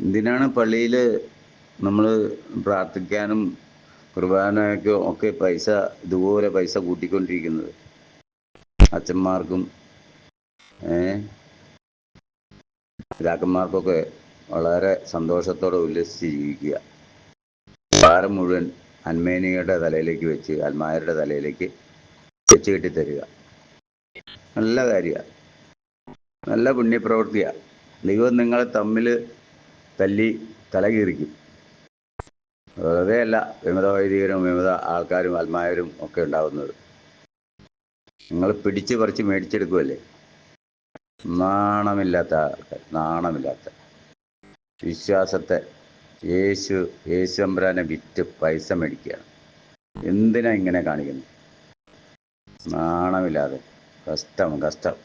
എന്തിനാണ് പള്ളിയിൽ നമ്മൾ പ്രാർത്ഥിക്കാനും കുർബാനയ്ക്കും ഒക്കെ പൈസ ഇതുപോലെ പൈസ കൂട്ടിക്കൊണ്ടിരിക്കുന്നത്? അച്ഛന്മാർക്കും പിതാക്കന്മാർക്കൊക്കെ വളരെ സന്തോഷത്തോടെ ഉല്ലസിച്ച് ജീവിക്കുക. ഭാരം മുഴുവൻ അന്മേനിയുടെ തലയിലേക്ക് വെച്ച് അന്മാരുടെ തലയിലേക്ക് വെച്ച് കെട്ടി തരിക നല്ല കാര്യമാണ്. നല്ല പുണ്യപ്രവൃത്തിയാണ്. ദൈവം നിങ്ങളെ തമ്മിൽ തല്ലി തലകീറിക്കും. വെറുതെ അല്ല വിമത വൈദികരും വിമത ആൾക്കാരും ആത്മാവരും ഒക്കെ ഉണ്ടാകുന്നത് നിങ്ങൾ പിടിച്ച് പറിച്ച് മേടിച്ചെടുക്കുമല്ലേ നാണമില്ലാത്ത ആൾക്കാർ നാണമില്ലാത്ത. വിശ്വാസത്തെ യേശു യേശുമ്പരാനെ വിറ്റ് പൈസ മേടിക്കുകയാണ്. എന്തിനാ ഇങ്ങനെ കാണിക്കുന്നത്? നാണമില്ലാതെ കഷ്ടം കഷ്ടം.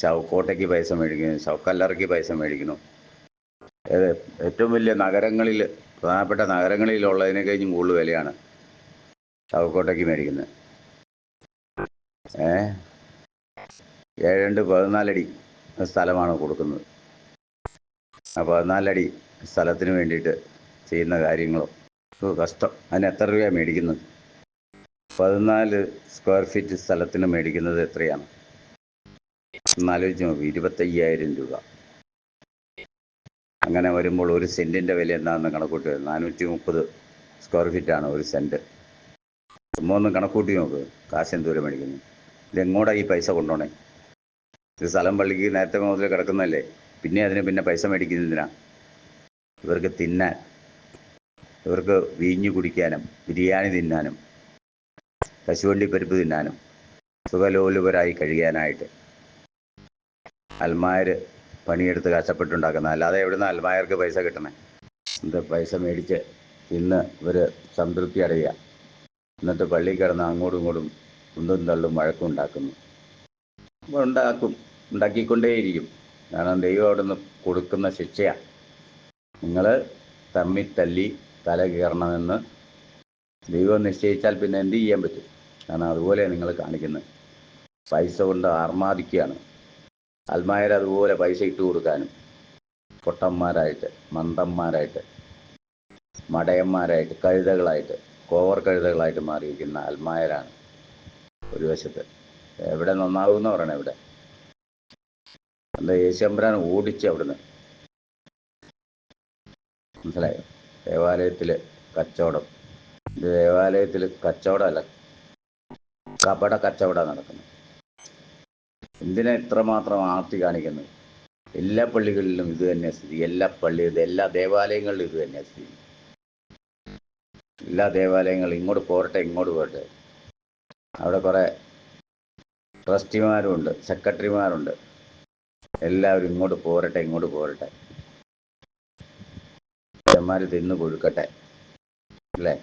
ശവക്കോട്ടയ്ക്ക് പൈസ മേടിക്കുന്നു ശവക്കല്ലറയ്ക്ക് പൈസ മേടിക്കുന്നു. ഏറ്റവും വലിയ നഗരങ്ങളിൽ പ്രധാനപ്പെട്ട നഗരങ്ങളിലുള്ളതിനെ കഴിഞ്ഞും കൂടുതൽ വിലയാണ് ചവക്കോട്ടയ്ക്ക് മേടിക്കുന്നത്. ഏ? ഏഴണ്ട് പതിനാലടി സ്ഥലമാണ് കൊടുക്കുന്നത്. ആ പതിനാലടി സ്ഥലത്തിന് വേണ്ടിയിട്ട് ചെയ്യുന്ന കാര്യങ്ങളോ കഷ്ടം. അതിന് എത്ര രൂപയാണ് മേടിക്കുന്നത്? പതിനാല് സ്ക്വയർ ഫീറ്റ് സ്ഥലത്തിന് മേടിക്കുന്നത് എത്രയാണ്? എന്നാലോചിച്ച് നോക്കി ഇരുപത്തയ്യായിരം രൂപ. അങ്ങനെ വരുമ്പോൾ ഒരു സെന്റിന്റെ വില എന്താണെന്ന് കണക്കൂട്ടി നാനൂറ്റി മുപ്പത് സ്ക്വയർ ഫീറ്റാണ് ഒരു സെന്റ് ചുമ്മാ ഒന്ന് കണക്കൂട്ടി നോക്ക്. കാശ് എന്തോരം മേടിക്കുന്നു? ഇതെങ്ങോട്ടാ ഈ പൈസ കൊണ്ടുപോണേ? ഇത് സ്ഥലം പള്ളിക്ക് നേരത്തെ മുതൽ കിടക്കുന്നതല്ലേ? പിന്നെ അതിന് പിന്നെ പൈസ മേടിക്കുന്നതിനാ ഇവർക്ക് തിന്നാൻ. ഇവർക്ക് വീഞ്ഞു കുടിക്കാനും ബിരിയാണി തിന്നാനും കശുവണ്ടി പരിപ്പ് തിന്നാനും സുഖലോലുപരായി കഴിയാനായിട്ട്. അൽമായർ പണിയെടുത്ത് കഷ്ടപ്പെട്ടുണ്ടാക്കുന്ന അല്ലാതെ എവിടുന്ന് അൽമായർക്ക് പൈസ കിട്ടണേ എന്ത് പൈസ മേടിച്ച് ഇന്ന് ഇവർ സംതൃപ്തി അടയുക. ഇന്നത്തെ പള്ളി കിടന്ന് അങ്ങോട്ടും ഇങ്ങോട്ടും കുന്തും തള്ളും വഴക്കും ഉണ്ടാക്കുന്നു. ഉണ്ടാക്കും ഉണ്ടാക്കിക്കൊണ്ടേയിരിക്കും. കാരണം ദൈവം അവിടെ നിന്ന് കൊടുക്കുന്ന ശിക്ഷയാണ് നിങ്ങൾ തമ്മി തല്ലി തല കയറണമെന്ന് ദൈവം നിശ്ചയിച്ചാൽ പിന്നെ എന്ത് ചെയ്യാൻ പറ്റും? കാരണം അതുപോലെ നിങ്ങൾ കാണിക്കുന്നത്. പൈസ കൊണ്ട് ആർമാദിക്കുകയാണ്. അൽമായർ അതുപോലെ പൈസ ഇട്ട് കൊടുക്കാനും. പൊട്ടന്മാരായിട്ട് മന്ദന്മാരായിട്ട് മടയന്മാരായിട്ട് കഴുതകളായിട്ട് കോവർ കഴുതകളായിട്ട് മാറിയിരിക്കുന്ന അൽമായരാണ് ഒരു വശത്ത്. എവിടെ എന്ന് പറയണേ ഇവിടെ? എന്താ യേശുരാൻ ഓടിച്ച് അവിടുന്ന്? മനസ്സിലായോ? ദേവാലയത്തിൽ കച്ചവടം. ദേവാലയത്തിൽ ദേവാലയത്തിൽ കച്ചവടമല്ല കപട കച്ചവടം നടക്കുന്നത് എന്തിനാ ഇത്രമാത്രം ആർത്തി കാണിക്കുന്നത്? എല്ലാ പള്ളികളിലും ഇത് തന്നെ സ്ഥിതി. എല്ലാ പള്ളി എല്ലാ ദേവാലയങ്ങളിലും ഇത് തന്നെ സ്ഥിതി. എല്ലാ ദേവാലയങ്ങളും ഇങ്ങോട്ട് പോരട്ടെ ഇങ്ങോട്ട് പോരട്ടെ. അവിടെ കുറേ ട്രസ്റ്റിമാരുണ്ട് സെക്രട്ടറിമാരുണ്ട്. എല്ലാവരും ഇങ്ങോട്ട് പോരട്ടെ ഇങ്ങോട്ട് പോരട്ടെ. അച്ഛന്മാർ തിന്ന് കൊഴുക്കട്ടെ. അല്ലേ?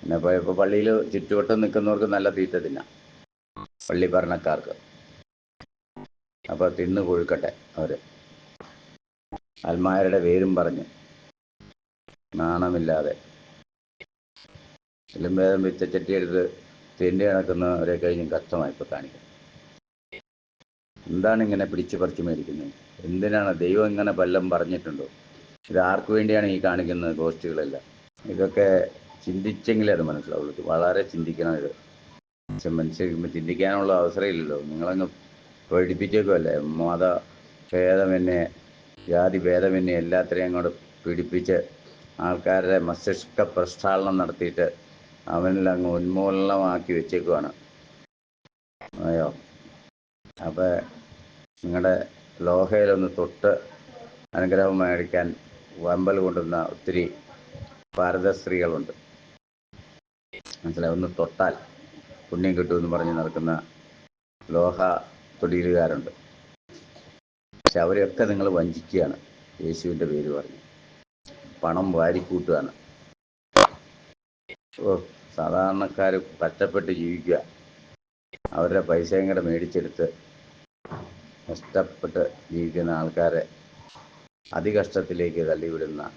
പിന്നെ ഇപ്പോൾ പള്ളിയിൽ ചുറ്റുവട്ടം നിൽക്കുന്നവർക്ക് നല്ല തീറ്റ തിന്നാം. പള്ളി ഭരണക്കാർക്ക്. അപ്പോൾ തിന്നു കൊഴുക്കട്ടെ അവർ അൽമാരുടെ പേരും പറഞ്ഞ് നാണമില്ലാതെ. എല്ലും ഭേദം വിച്ചച്ചട്ടി എടുത്ത് തിണ്ടി നടക്കുന്നവരെ കഴിഞ്ഞും കഷ്ടമായി എന്താണ് ഇങ്ങനെ പിടിച്ചു പറിച്ചു മേടിക്കുന്നത്? എന്തിനാണ് ദൈവം ഇങ്ങനെ വല്ലം പറഞ്ഞിട്ടുണ്ടോ? ഇത് ആർക്കു വേണ്ടിയാണ് ഈ കാണിക്കുന്നത് ഗോഷ്ടികളെല്ലാം ഇതൊക്കെ ചിന്തിച്ചെങ്കിലേ അത് മനസ്സിലാവുള്ളൂ. വളരെ ചിന്തിക്കണം ഇത്. പക്ഷെ മനുഷ്യർക്ക് ചിന്തിക്കാനുള്ള അവസരമില്ലല്ലോ. നിങ്ങളങ്ങ് പേടിപ്പിച്ചേക്കുമല്ലേ മത ഭേദമെന്നെ ജാതി ഭേദമെന്നെ എല്ലാത്തിനെയും അങ്ങോട്ട് പീഡിപ്പിച്ച് ആൾക്കാരുടെ മസ്തിഷ്ക പ്രക്ഷാളനം നടത്തിയിട്ട് അവനിൽ അങ്ങ് ഉന്മൂലനമാക്കി വെച്ചേക്കുവാണ്. അയ്യോ. അപ്പോൾ നിങ്ങളുടെ ലോഹയിലൊന്ന് തൊട്ട് അനുഗ്രഹം മേടിക്കാൻ വമ്പൽ കൊണ്ടുവന്ന ഒത്തിരി ഭാരത സ്ത്രീകളുണ്ട്. മനസ്സിലായി? ഒന്ന് തൊട്ടാൽ പുണ്യം കിട്ടുമെന്ന് പറഞ്ഞ് നടക്കുന്ന ലോഹ തൊടിയിലുകാരുണ്ട് പക്ഷെ അവരെയൊക്കെ നിങ്ങൾ വഞ്ചിക്കുകയാണ്. യേശുവിന്റെ പേര് പറഞ്ഞ്. പണം വാരിക്കൂട്ടുകയാണ്. ഓ സാധാരണക്കാർ കഷ്ടപ്പെട്ട് ജീവിക്കുക. അവരുടെ പൈസയും കൂടെ മേടിച്ചെടുത്ത് കഷ്ടപ്പെട്ട് ജീവിക്കുന്ന ആൾക്കാരെ അതികഷ്ടത്തിലേക്ക് തള്ളിവിടുന്ന.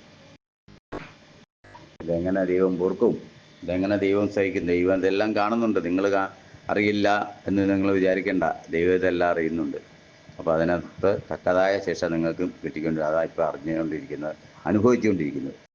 ഇതെങ്ങനെ ദൈവം പൊറുക്കും? ഇതെങ്ങനെ ദൈവം സഹിക്കും? ദൈവം ഇതെല്ലാം കാണുന്നുണ്ട്. നിങ്ങൾ അറിയില്ല എന്ന് നിങ്ങൾ വിചാരിക്കേണ്ട. ദൈവത്തെല്ലാം അറിയുന്നുണ്ട്. അപ്പോൾ അതിനകത്ത് തക്കതായ ശിക്ഷ നിങ്ങൾക്കും കിട്ടിക്കൊണ്ട് അതാ ഇപ്പോൾ അറിഞ്ഞുകൊണ്ടിരിക്കുന്നത് അനുഭവിച്ചുകൊണ്ടിരിക്കുന്നത്.